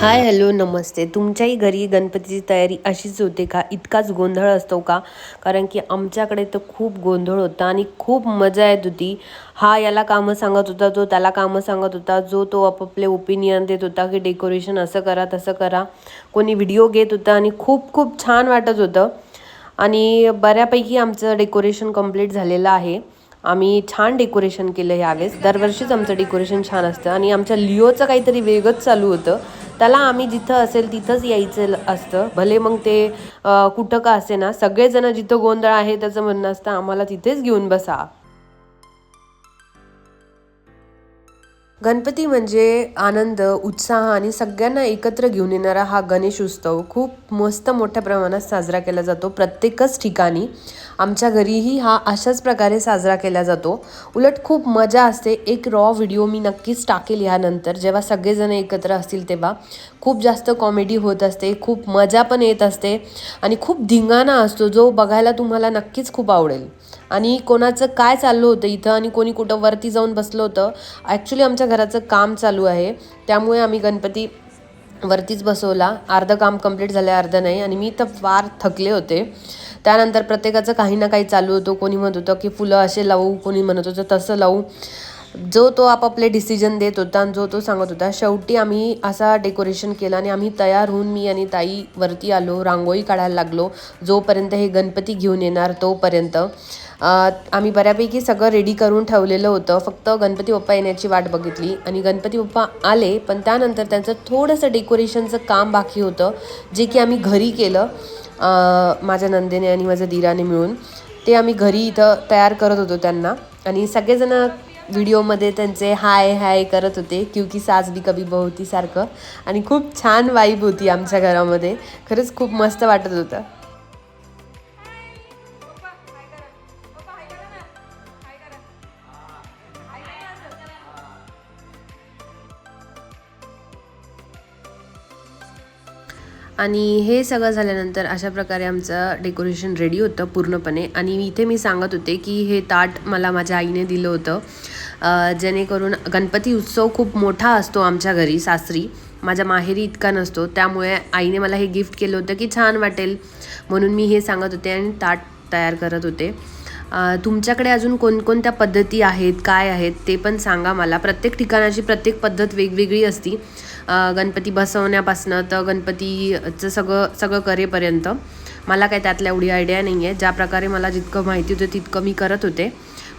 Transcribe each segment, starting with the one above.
Hi hello नमस्ते. तुमच्याही घरी गणपतीची तयारी अशीच होते का? इतकाच गोंधळ असतो का? कारण की आमच्याकडे तर खूप गोंधळ होता आणि खूप मजा येत होती. हा याला कामं सांगत होता तो त्याला कामं सांगत होता जो तो आपापले ओपिनियन देत होता की डेकोरेशन असं करा तसं करा. कोणी व्हिडिओ घेत होता आणि खूप खूप छान वाटत होतं. आणि बऱ्यापैकी आमचं डेकोरेशन कंप्लीट झालेलं आहे. आम्ही छान डेकोरेशन केलं यावेळेस. दरवर्षीच आमचं डेकोरेशन छान असतं आणि आमच्या लिओचं काहीतरी वेगळंच चालू होतं. त्याला आम्ही जिथं असेल तिथंच यायचं असतं. भले मग ते कुठं का असे ना सगळेजण जिथं गोंधळ आहे त्याचं म्हणणं असतं आम्हाला तिथेच घेऊन बसा. गणपती म्हणजे आनंद उत्साह आणि सगळ्यांना एकत्र घेऊन येणारा हा गणेश उत्सव खूप मस्त मोठ्या प्रमाणात साजरा केला जातो प्रत्येकच ठिकाणी. आमच्या घरीही हा अशाच प्रकारे साजरा केला जातो. उलट खूप मजा असते. एक रॉ व्हिडिओ मी नक्कीच टाकेल ह्यानंतर जेव्हा सगळेजण एकत्र असतील तेव्हा. खूप जास्त कॉमेडी होत असते. खूप मजा पण येत असते. आणि खूप धिंगाणा असतो जो बघायला तुम्हाला नक्कीच खूप आवडेल. आणि कोणाचं काय चाललं होतं इथं आणि कोणी कुठं वरती जाऊन बसलं होतं. ॲक्च्युली आमच्या घराचं काम चालू आहे. त्यामुळे आम्ही गणपती वरतीच बसवला. अर्धं काम कंप्लीट झालं आहे अर्धं नाही. आणि मी तर फार थकले होते. त्यानंतर प्रत्येकाचं काही ना काही चालू होतं. कोणी म्हणत होतं की फुलं असे लावू कोणी म्हणत होतं तसं लावू. जो तो आपापले डिसिजन देत होता आणि जो तो सांगत होता शेवटी आम्ही असा डेकोरेशन केलं आणि आम्ही तयार होऊन मी आणि ताई वरती आलो रांगोळी काढायला लागलो जोपर्यंत हे गणपती घेऊन येणार तोपर्यंत. आम्ही बऱ्यापैकी सगळं रेडी करून ठेवलेलं होतं फक्त गणपती बाप्पा येण्याची वाट बघितली आणि गणपती बाप्पा आले पण त्यानंतर त्यांचं थोडंसं डेकोरेशनचं काम बाकी होतं जे की आम्ही घरी केलं माझ्या नंदेने आणि माझ्या दिराने मिळून. ते आम्ही घरी इथं तयार करत होतो त्यांना आणि सगळेजण व्हिडिओमध्ये त्यांचे हाय हाय करत होते क्योंकि सास भी कभी बहुती सारखं आणि खूप छान वाईब होती आमच्या घरामध्ये. खरंच खूप मस्त वाटत होतं. आणि हे सगळं झाल्यानंतर अशा प्रकारे आमचं डेकोरेशन रेडी होतं पूर्णपणे. आणि इथे मी सांगत होते की हे ताट मला माझ्या आईने दिलं होतं. जेणेकरून गणपती उत्सव खूप मोठा असतो आमच्या घरी सासरी. माझ्या माहेरी इतका नसतो. त्यामुळे आईने मला हे गिफ्ट केलं होतं की छान वाटेल. म्हणून मी हे सांगत होते आणि ताट तयार करत होते. तुमच्याकडे अजून कोणकोणत्या पद्धती आहेत काय आहेत ते पण सांगा मला. प्रत्येक ठिकाणाची प्रत्येक पद्धत वेगवेगळी असती. गणपती बसवण्यापासनं तर गणपतीचं सगळं सगळं करेपर्यंत मला काय त्यातल्या एवढी आयडिया नाही आहे ज्या प्रकारे मला जितकं माहिती होतं तितकं मी करत होते.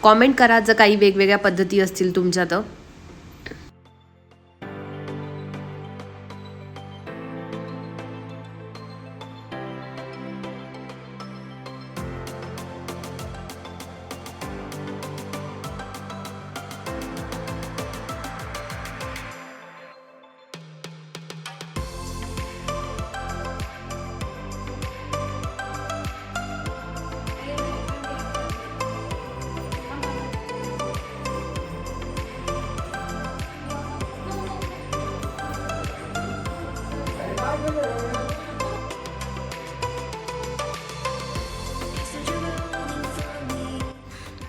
कॉमेंट करा जर काही वेगवेगळ्या पद्धती असतील तुमच्या तर.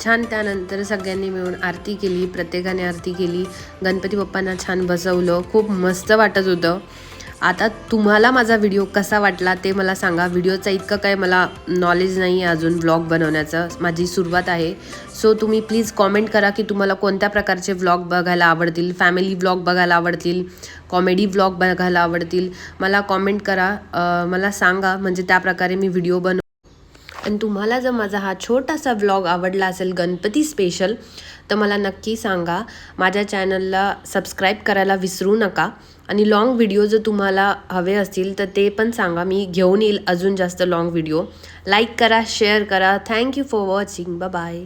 छान त्यानंतर सगळ्यांनी मिळून आरती केली प्रत्येकाने आरती केली. गणपती बाप्पांना छान बसवलं. खूप मस्त वाटत होतं. आता तुम्हाला माझा व्हिडिओ कसा वाटला ते मला सांगा. व्हिडिओचा इतकं काय मला नॉलेज नाही आहे अजून व्लॉग बनवण्याचं. माझी सुरुवात आहे. सो तुम्ही प्लीज कॉमेंट करा की तुम्हाला कोणत्या प्रकारचे व्लॉग बघायला आवडतील. फॅमिली व्लॉग बघायला आवडतील. कॉमेडी व्लॉग बघायला आवडतील. मला कॉमेंट करा. मला सांगा. म्हणजे त्या प्रकारे मी व्हिडिओ बनव आणि तुम्हाला जर माझा हा छोटासा व्लॉग आवडला असेल गणपती स्पेशल तर मला नक्की सांगा. माझ्या चॅनलला सबस्क्राईब करायला विसरू नका. आणि लाँग व्हिडिओ जर तुम्हाला हवे असतील तर ते पण सांगा. मी घेऊन येईल अजून जास्त लाँग व्हिडिओ लाईक करा शेअर करा. Thank you for watching bye